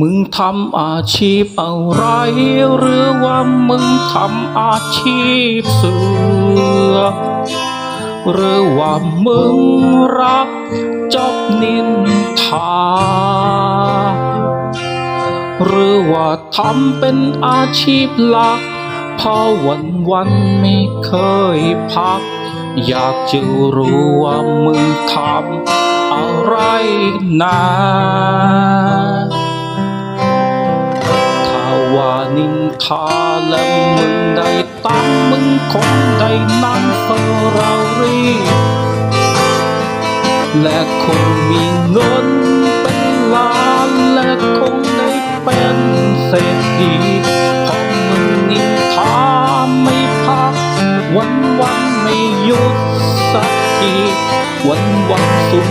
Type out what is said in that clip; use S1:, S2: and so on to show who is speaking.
S1: มึงทำอาชีพอะไร หรือว่ามึงทำอาชีพเสือ หรือว่ามึงรักจบนินทา หรือว่าทำเป็นอาชีพหลักเพราะวันวันไม่เคยพัก อยากจะรู้ว่ามึงทำอะไรนะ นินทาและมึงได้ตามมึงคงได้นั่งเฝ้าเรารีและคงมีเงินเป็นล้านและคงได้เป็นเศรษฐีเพราะมึงนินทาไม่พัก วันวันไม่หยุดสักที วันวันสุด